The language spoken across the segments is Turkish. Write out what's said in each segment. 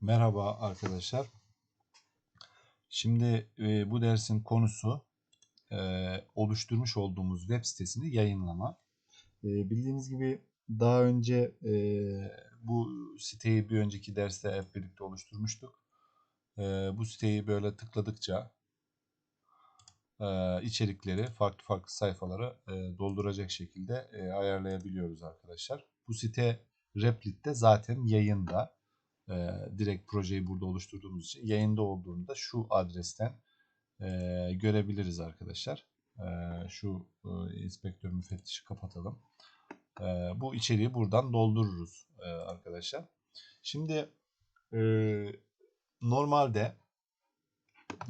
Merhaba arkadaşlar. Şimdi e, bu dersin konusu e, oluşturmuş olduğumuz web sitesini yayınlama. E, bildiğiniz gibi daha önce e, bu siteyi bir önceki derste hep birlikte oluşturmuştuk. E, bu siteyi böyle tıkladıkça e, içerikleri farklı farklı sayfaları e, dolduracak şekilde e, ayarlayabiliyoruz arkadaşlar. Bu site Replit'te zaten yayında e, direkt projeyi burada oluşturduğumuz için yayında olduğunda şu adresten e, görebiliriz arkadaşlar. E, şu e, inspektör müfettişi kapatalım. E, bu içeriği buradan doldururuz e, arkadaşlar. Şimdi e, normalde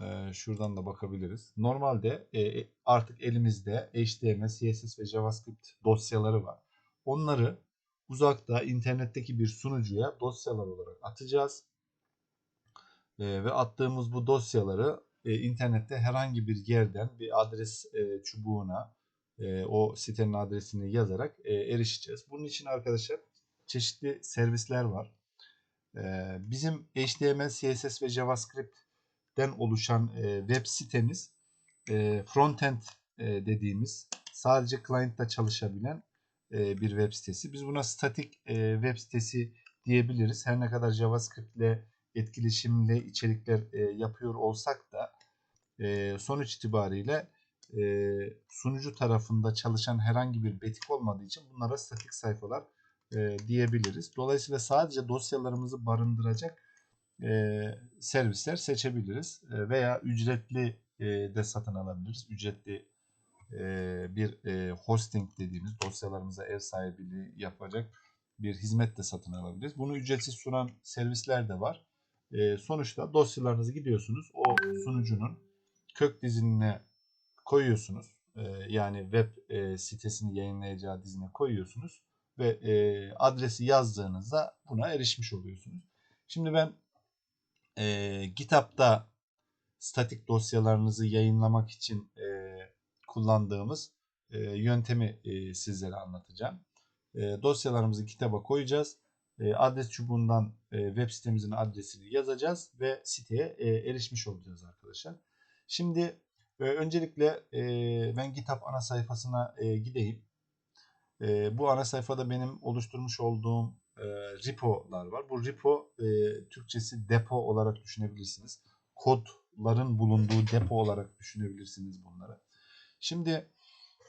e, şuradan da bakabiliriz. Normalde e, artık elimizde HTML, CSS ve JavaScript dosyaları var. Onları uzakta internetteki bir sunucuya dosyalar olarak atacağız. E, ve attığımız bu dosyaları e, internette herhangi bir yerden bir adres e, çubuğuna e, o sitenin adresini yazarak e, erişeceğiz. Bunun için arkadaşlar çeşitli servisler var. E, bizim HTML, CSS ve JavaScript'ten oluşan e, web sitemiz e, frontend e, dediğimiz sadece client'ta çalışabilen e, bir web sitesi. Biz buna statik e, web sitesi diyebiliriz. Her ne kadar JavaScript ile etkileşimli içerikler e, yapıyor olsak da sonuç itibariyle sunucu tarafında çalışan herhangi bir betik olmadığı için bunlara statik sayfalar diyebiliriz. Dolayısıyla sadece dosyalarımızı barındıracak servisler seçebiliriz veya ücretli de satın alabiliriz. Ücretli bir hosting dediğimiz dosyalarımıza ev sahipliği yapacak bir hizmet de satın alabiliriz. Bunu ücretsiz sunan servisler de var. Sonuçta dosyalarınızı gidiyorsunuz. O sunucunun kök dizinine koyuyorsunuz. Yani web sitesini yayınlayacağı dizine koyuyorsunuz. Ve adresi yazdığınızda buna erişmiş oluyorsunuz. Şimdi ben GitHub'da statik dosyalarınızı yayınlamak için kullandığımız e, yöntemi e, sizlere anlatacağım. E, dosyalarımızı kitaba koyacağız. E, adres çubuğundan e, web sitemizin adresini yazacağız ve siteye e, erişmiş olacağız arkadaşlar. Şimdi e, öncelikle e, ben GitHub ana sayfasına e, gideyim. E, bu ana sayfada benim oluşturmuş olduğum e, repolar var. Bu repo e, Türkçesi depo olarak düşünebilirsiniz. Kodların bulunduğu depo olarak düşünebilirsiniz bunları. Şimdi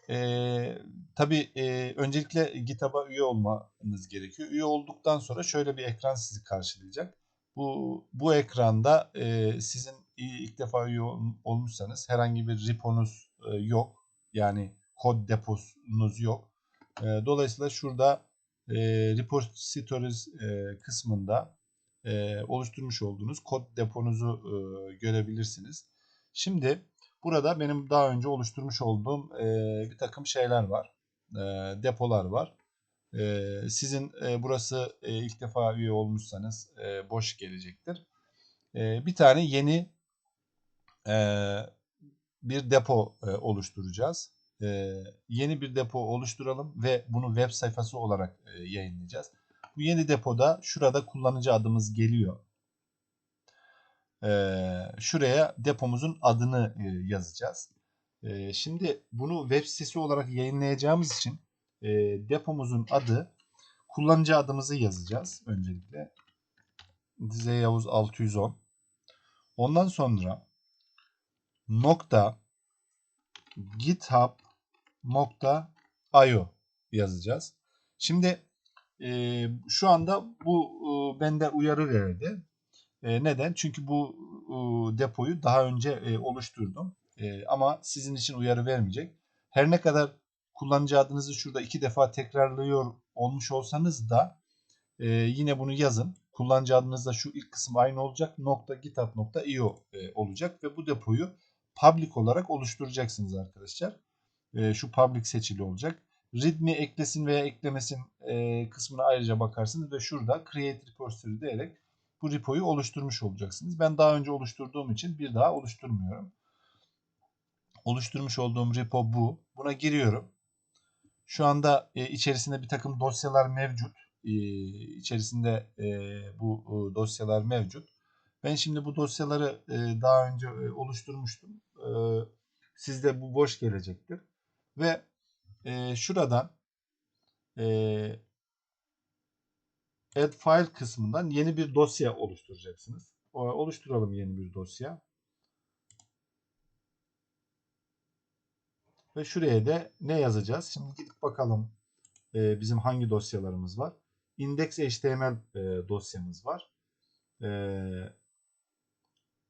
e, tabii e, öncelikle GitHub'a üye olmanız gerekiyor. Üye olduktan sonra şöyle bir ekran sizi karşılayacak. Bu, bu ekranda e, sizin ilk defa üye olmuşsanız herhangi bir reponuz e, yok. Yani kod deposunuz yok. E, dolayısıyla şurada e, repositories e, kısmında e, oluşturmuş olduğunuz kod deponuzu e, görebilirsiniz. Şimdi Burada benim daha önce oluşturmuş olduğum e, bir takım şeyler var. E, depolar var. E, sizin e, burası e, ilk defa üye olmuşsanız e, boş gelecektir. E, bir tane yeni e, bir depo e, oluşturacağız. E, yeni bir depo oluşturalım ve bunu web sayfası olarak e, yayınlayacağız. Bu yeni depoda şurada kullanıcı adımız geliyor şuraya depomuzun adını e, yazacağız. E, şimdi bunu web sitesi olarak yayınlayacağımız için e, depomuzun adı kullanıcı adımızı yazacağız öncelikle. Dize Yavuz 610. Ondan sonra nokta github nokta io yazacağız. Şimdi e, şu anda bu e, bende uyarı verdi. E, neden? Çünkü bu e, depoyu daha önce e, oluşturdum. E, ama sizin için uyarı vermeyecek. Her ne kadar kullanıcı adınızı şurada iki defa tekrarlıyor olmuş olsanız da e, yine bunu yazın. Kullanıcı adınızda şu ilk kısım aynı olacak. Nokta github.io e, olacak ve bu depoyu public olarak oluşturacaksınız arkadaşlar. E, şu public seçili olacak. Readme eklesin veya eklemesin e, kısmına ayrıca bakarsınız ve şurada create repository diyerek bu repoyu oluşturmuş olacaksınız. Ben daha önce oluşturduğum için bir daha oluşturmuyorum. Oluşturmuş olduğum repo bu. Buna giriyorum. Şu anda e, içerisinde bir takım dosyalar mevcut. e, içerisinde e, bu e, dosyalar mevcut. Ben şimdi bu dosyaları e, daha önce e, oluşturmuştum. E, sizde bu boş gelecektir. Ve e, şuradan e, Add File kısmından yeni bir dosya oluşturacaksınız. Oluşturalım yeni bir dosya. Ve şuraya da ne yazacağız? Şimdi gidip bakalım e, bizim hangi dosyalarımız var. Index.html e, dosyamız var. E,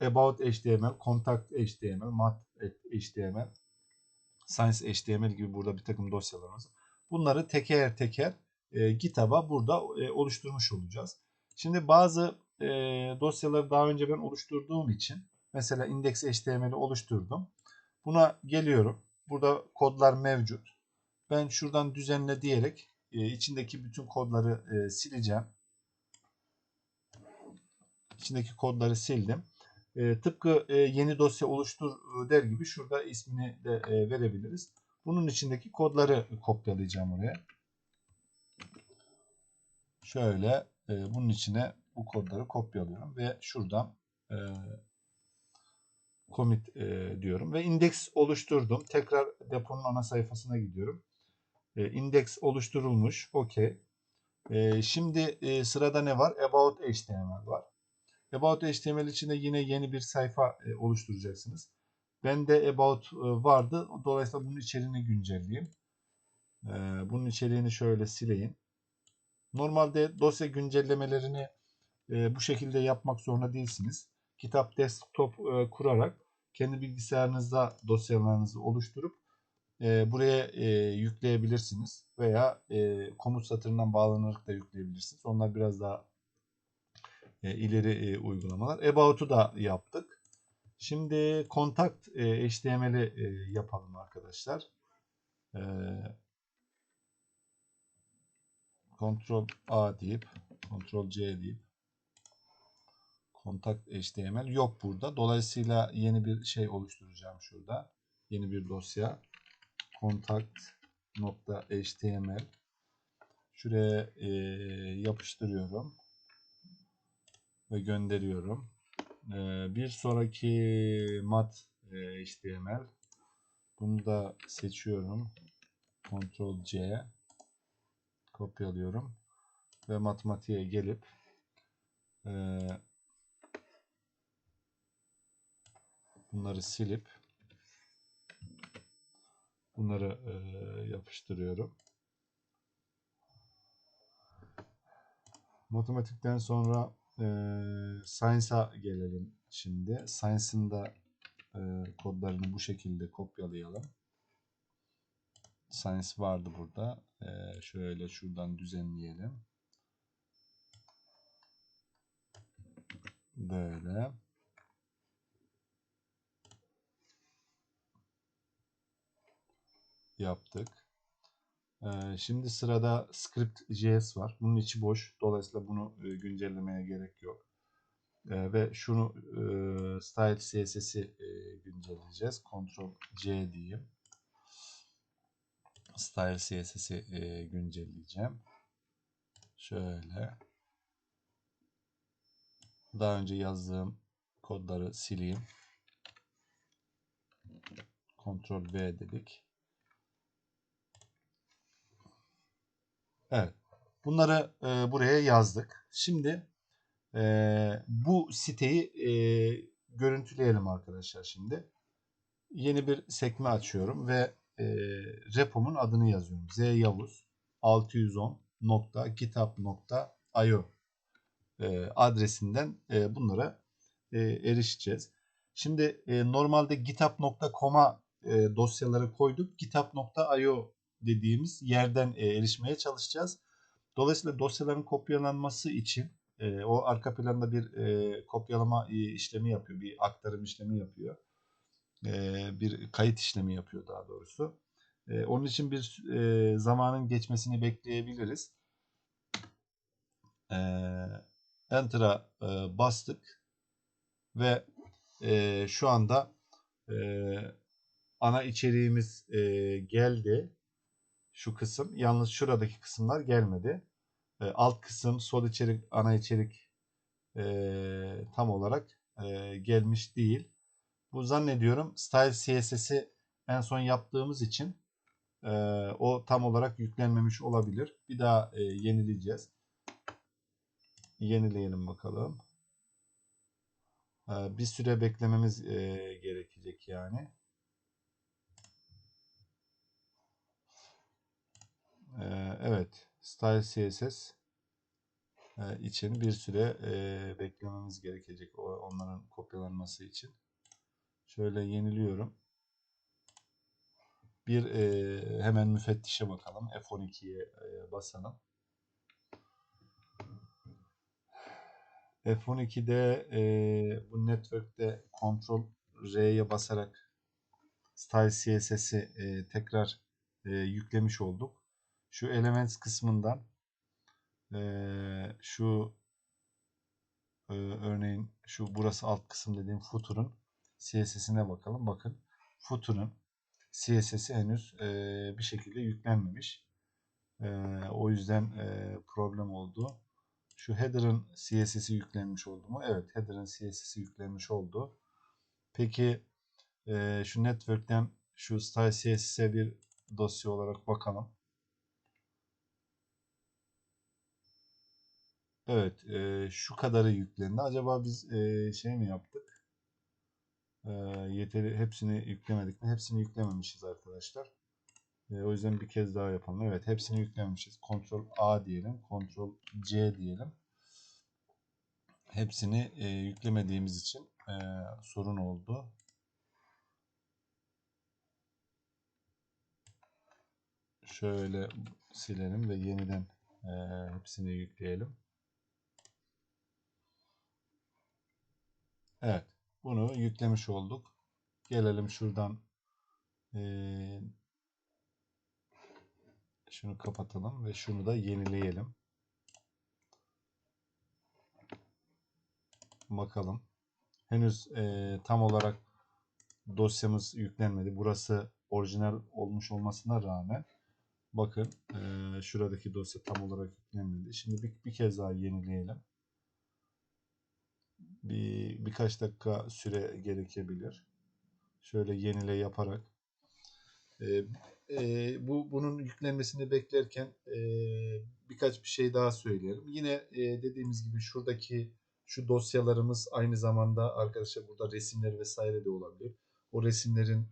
About HTML, Contact HTML, Mat HTML, Science HTML gibi burada bir takım dosyalarımız var. Bunları teker teker e, GitHub'a burada e, oluşturmuş olacağız. Şimdi bazı e, dosyaları daha önce ben oluşturduğum için mesela index.html'i oluşturdum. Buna geliyorum. Burada kodlar mevcut. Ben şuradan düzenle diyerek e, içindeki bütün kodları e, sileceğim. İçindeki kodları sildim. E, tıpkı e, yeni dosya oluştur e, der gibi şurada ismini de e, verebiliriz. Bunun içindeki kodları kopyalayacağım oraya. Şöyle e, bunun içine bu kodları kopyalıyorum ve şuradan e, commit e, diyorum ve index oluşturdum. Tekrar deponun ana sayfasına gidiyorum. E, index oluşturulmuş. Okey. E, şimdi e, sırada ne var? About HTML var. About HTML içinde yine yeni bir sayfa e, oluşturacaksınız. Bende About e, vardı. Dolayısıyla bunun içeriğini güncelleyeyim. E, bunun içeriğini şöyle sileyim. Normalde dosya güncellemelerini e, bu şekilde yapmak zorunda değilsiniz. Kitap desktop e, kurarak kendi bilgisayarınızda dosyalarınızı oluşturup e, buraya e, yükleyebilirsiniz veya e, komut satırından bağlanarak da yükleyebilirsiniz. Onlar biraz daha e, ileri e, uygulamalar. About'u da yaptık. Şimdi contact e, HTML'i e, yapalım arkadaşlar. E, Ctrl A deyip Ctrl C deyip Contact HTML yok burada. Dolayısıyla yeni bir şey oluşturacağım şurada. Yeni bir dosya. Contact.html Şuraya e, yapıştırıyorum ve gönderiyorum. E, bir sonraki mat e, HTML bunu da seçiyorum. Ctrl C kopyalıyorum ve matematiğe gelip e, bunları silip bunları e, yapıştırıyorum. Matematikten sonra e, Science'a gelelim şimdi. Science'ın da e, kodlarını bu şekilde kopyalayalım. Science vardı burada. E, şöyle şuradan düzenleyelim. Böyle. Yaptık. Ee, şimdi sırada script.js var. Bunun içi boş. Dolayısıyla bunu e, güncellemeye gerek yok. Ee, ve şunu e, style css'i e, güncelleyeceğiz. Ctrl C diyeyim. Style css'i e, güncelleyeceğim. Şöyle. Daha önce yazdığım kodları sileyim. Ctrl V dedik. Evet. Bunları e, buraya yazdık. Şimdi e, bu siteyi e, görüntüleyelim arkadaşlar şimdi. Yeni bir sekme açıyorum ve e, repomun adını yazıyorum.Zyavuz 610.github.io e, adresinden e, bunlara e, erişeceğiz. Şimdi e, normalde github.com'a e, dosyaları koyduk. github.io dediğimiz yerden e, erişmeye çalışacağız. Dolayısıyla dosyaların kopyalanması için e, o arka planda bir e, kopyalama e, işlemi yapıyor. Bir aktarım işlemi yapıyor. Bir kayıt işlemi yapıyor daha doğrusu. Onun için bir zamanın geçmesini bekleyebiliriz. Enter'a bastık ve şu anda ana içeriğimiz geldi şu kısım. Yalnız şuradaki kısımlar gelmedi. alt kısım, sol içerik, ana içerik tam olarak gelmiş değil. Bu zannediyorum Style CSS'i en son yaptığımız için e, o tam olarak yüklenmemiş olabilir. Bir daha e, yenileyeceğiz. Yenileyelim bakalım. E, bir süre beklememiz e, gerekecek yani. E, evet. Style CSS e, için bir süre e, beklememiz gerekecek. Onların kopyalanması için. Şöyle yeniliyorum. Bir e, hemen müfettişe bakalım. F12'ye e, basalım. F12'de e, bu network'te Ctrl R'ye basarak Style CSS'i e, tekrar e, yüklemiş olduk. Şu Elements kısmından e, şu e, örneğin şu burası alt kısım dediğim footer'ın CSS'ine bakalım. Bakın footer'ın CSS'i henüz e, bir şekilde yüklenmemiş. E, o yüzden e, problem oldu. Şu header'ın CSS'i yüklenmiş oldu mu? Evet, header'ın CSS'i yüklenmiş oldu. Peki e, şu network'ten şu style CSS'e bir dosya olarak bakalım. Evet, e, şu kadarı yüklendi. Acaba biz e, şey mi yaptık? E, yeteri hepsini yüklemedik mi? Hepsini yüklememişiz arkadaşlar. E, o yüzden bir kez daha yapalım. Evet, hepsini yüklememişiz. Ctrl A diyelim, Ctrl C diyelim. Hepsini e, yüklemediğimiz için e, sorun oldu. Şöyle silelim ve yeniden e, hepsini yükleyelim. Evet. Bunu yüklemiş olduk. Gelelim şuradan ee, şunu kapatalım ve şunu da yenileyelim. Bakalım. Henüz e, tam olarak dosyamız yüklenmedi. Burası orijinal olmuş olmasına rağmen bakın e, şuradaki dosya tam olarak yüklenmedi. Şimdi bir, bir kez daha yenileyelim bir birkaç dakika süre gerekebilir. Şöyle yenile yaparak e, e, bu bunun yüklenmesini beklerken e, birkaç bir şey daha söyleyelim. Yine e, dediğimiz gibi şuradaki şu dosyalarımız aynı zamanda arkadaşlar burada resimler vesaire de olabilir. O resimlerin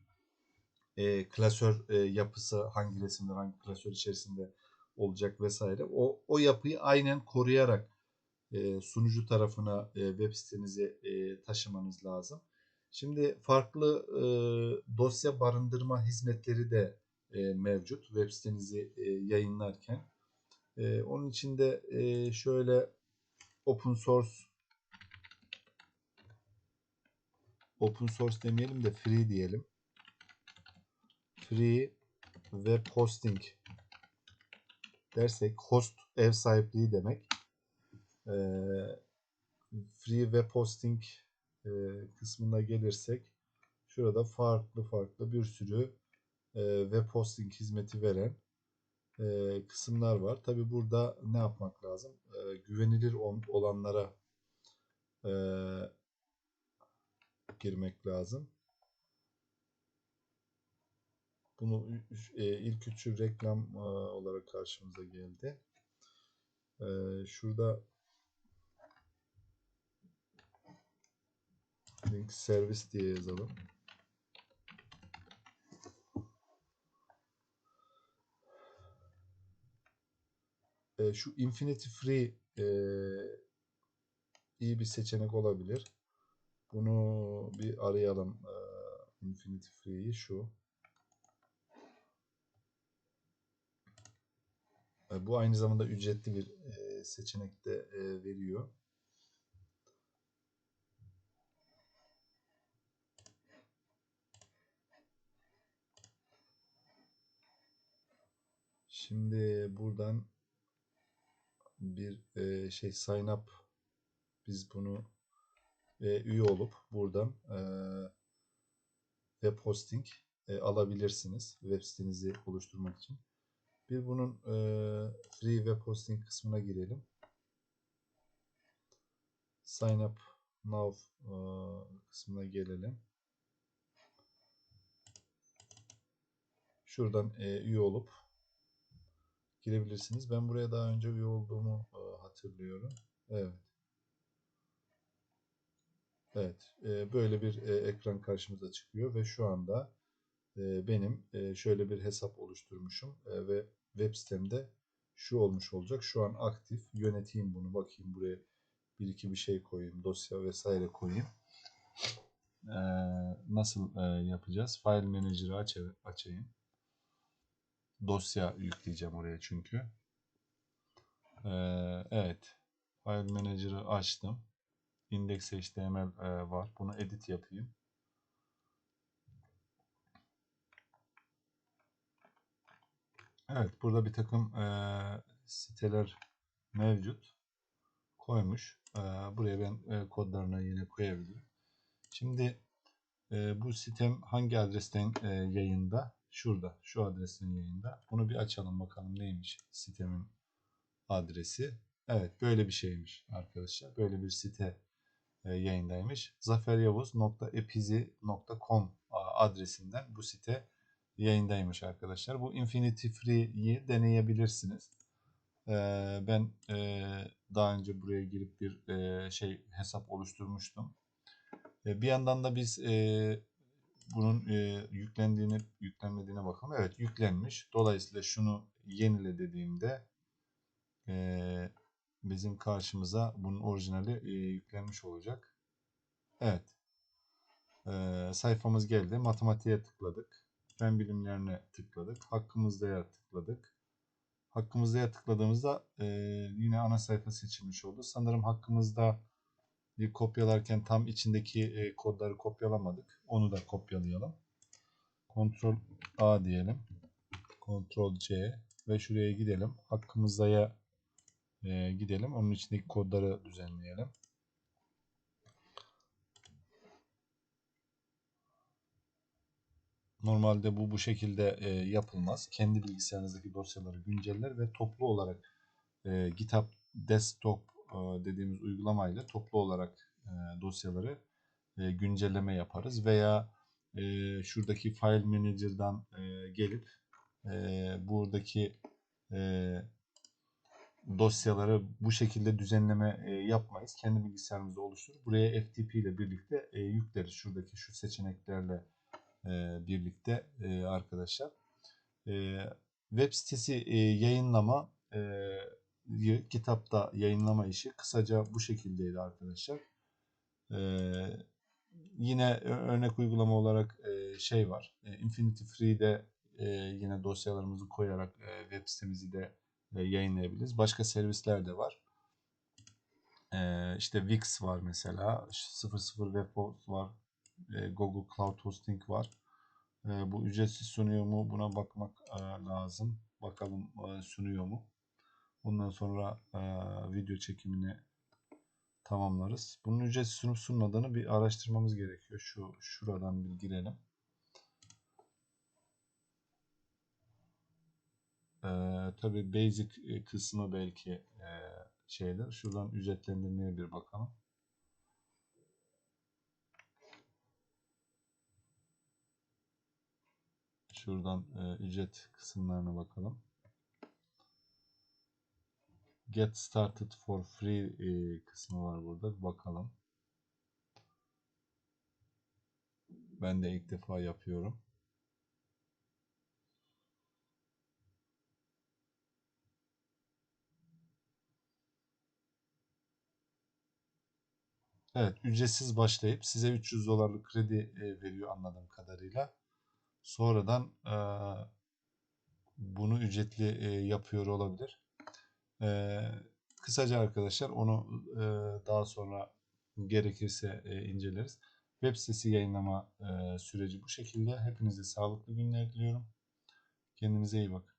e, klasör e, yapısı hangi resimler hangi klasör içerisinde olacak vesaire. O, o yapıyı aynen koruyarak e, sunucu tarafına e, web sitenizi e, taşımanız lazım. Şimdi farklı dosya barındırma hizmetleri de mevcut web sitenizi yayınlarken. Onun için de şöyle open source open source demeyelim de free diyelim. Free web hosting dersek host ev sahipliği demek e, free web hosting e, kısmına gelirsek şurada farklı farklı bir sürü e, web hosting hizmeti veren e, kısımlar var. Tabi burada ne yapmak lazım? Güvenilir olanlara girmek lazım. Bunu ilk üçü reklam olarak karşımıza geldi. Şurada link servis diye yazalım. E, şu Infinity Free e, iyi bir seçenek olabilir. Bunu bir arayalım. E, Infinity Free'yi şu. E, bu aynı zamanda ücretli bir e, seçenek de e, veriyor. Şimdi buradan bir e, şey sign up biz bunu e, üye olup buradan e, web hosting e, alabilirsiniz web sitenizi oluşturmak için. Bir bunun e, free web hosting kısmına girelim. Sign up now e, kısmına gelelim. Şuradan e, üye olup girebilirsiniz. Ben buraya daha önce üye olduğumu e, hatırlıyorum. Evet. Evet. E, böyle bir e, ekran karşımıza çıkıyor ve şu anda benim şöyle bir hesap oluşturmuşum ve web sitemde şu olmuş olacak. Şu an aktif. Yöneteyim bunu. Bakayım buraya bir iki bir şey koyayım. Dosya vesaire koyayım. Nasıl yapacağız? File Manager'ı aç, açayım. Dosya yükleyeceğim oraya çünkü. E, evet. File Manager'ı açtım. Index.html e, var. Bunu edit yapayım. Evet, burada bir takım e, siteler mevcut. Koymuş. E, buraya ben e, kodlarını yine koyabilirim. Şimdi e, bu sitem hangi adresten e, yayında? Şurada, şu adresten yayında. Bunu bir açalım bakalım neymiş sitemin adresi. Evet, böyle bir şeymiş arkadaşlar. Böyle bir site e, yayındaymış. zaferyavuz.epizi.com adresinden bu site yayındaymış arkadaşlar. Bu Infinity Free'yi deneyebilirsiniz. Ee, ben e, daha önce buraya girip bir e, şey hesap oluşturmuştum. E, bir yandan da biz e, bunun e, yüklendiğini yüklenmediğine bakalım. Evet yüklenmiş. Dolayısıyla şunu yenile dediğimde e, bizim karşımıza bunun orijinali e, yüklenmiş olacak. Evet. E, sayfamız geldi. Matematiğe tıkladık. Fen bilimlerine tıkladık. Hakkımızda'ya tıkladık. Hakkımızda'ya tıkladığımızda e, yine ana sayfa seçilmiş oldu. Sanırım hakkımızda kopyalarken tam içindeki e, kodları kopyalamadık. Onu da kopyalayalım. Ctrl A diyelim. Ctrl C ve şuraya gidelim. Hakkımızda'ya e, gidelim. Onun içindeki kodları düzenleyelim. Normalde bu bu şekilde e, yapılmaz. Kendi bilgisayarınızdaki dosyaları günceller ve toplu olarak e, GitHub Desktop dediğimiz uygulamayla toplu olarak e, dosyaları e, güncelleme yaparız veya e, şuradaki File Manager'dan e, gelip e, buradaki e, dosyaları bu şekilde düzenleme e, yapmayız. Kendi bilgisayarımızda oluşturur. Buraya FTP ile birlikte e, yükleriz. Şuradaki şu seçeneklerle e, birlikte e, arkadaşlar. E, web sitesi e, yayınlama e, kitapta yayınlama işi kısaca bu şekildeydi arkadaşlar. E, yine örnek uygulama olarak e, şey var. E, Infinity Free'de e, yine dosyalarımızı koyarak e, web sitemizi de e, yayınlayabiliriz. Başka servisler de var. E, işte Wix var mesela. 00 Webhost var. E, Google Cloud Hosting var. E, bu ücretsiz sunuyor mu? Buna bakmak e, lazım. Bakalım sunuyor mu? Bundan sonra video çekimini tamamlarız. Bunun ücretsiz sunup sunmadığını bir araştırmamız gerekiyor. Şu şuradan bir girelim. Ee, tabii basic kısmı belki e, şeyler. Şuradan ücretlendirmeye bir bakalım. Şuradan e, ücret kısımlarına bakalım. Get started for free e, kısmı var burada. Bakalım. Ben de ilk defa yapıyorum. Evet, ücretsiz başlayıp size 300 dolarlık kredi e, veriyor anladığım kadarıyla. Sonradan e, bunu ücretli e, yapıyor olabilir. E, kısaca arkadaşlar onu e, daha sonra gerekirse e, inceleriz. Web sitesi yayınlama e, süreci bu şekilde. Hepinize sağlıklı günler diliyorum. Kendinize iyi bakın.